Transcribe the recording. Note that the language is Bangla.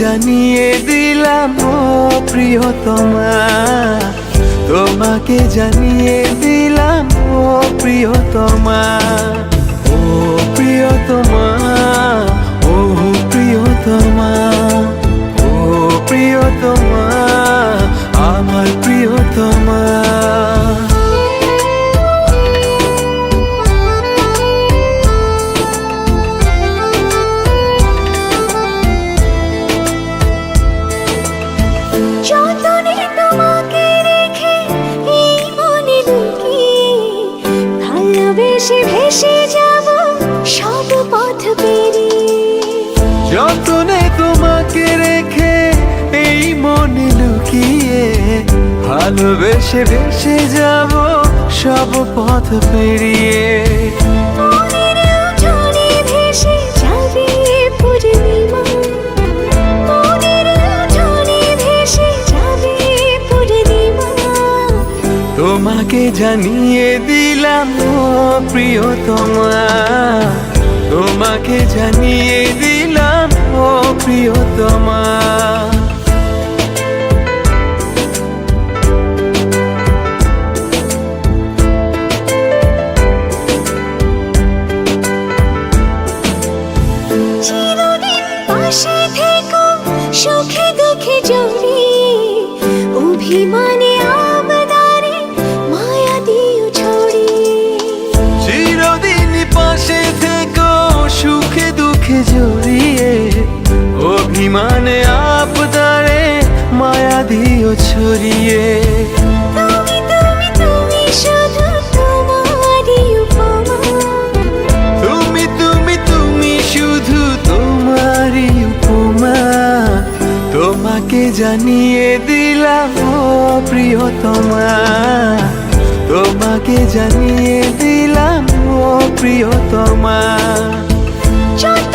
জানিয়ে দিলাম প্রিয় তোমা তোমাকে জানিয়ে দিলাম ও প্রিয়তমা। ও প্রিয়তমা ও প্রিয়তমা। ও ভেসে যাব সব পথ পেরিয়ে। যতনে তোমাকে রেখে এই মনে লুকিয়ে ভালোবেসে ভেসে যাব সব পথ পেরিয়ে। তোমাকে জানিয়ে দিলাম ও প্রিয়তমা। তোমাকে জানিয়ে দিলাম ও প্রিয়তমা। সুখে দুঃখে জড়িয়ে অভিমানে অভিমানে আপদারে মায়া দিও ছড়িয়ে। তুমি তুমি তুমি শুধু তোমারই উপমা। তোমাকে জানিয়ে দিলাম প্রিয়তমা। তোমাকে জানিয়ে দিলাম প্রিয়তমা। যত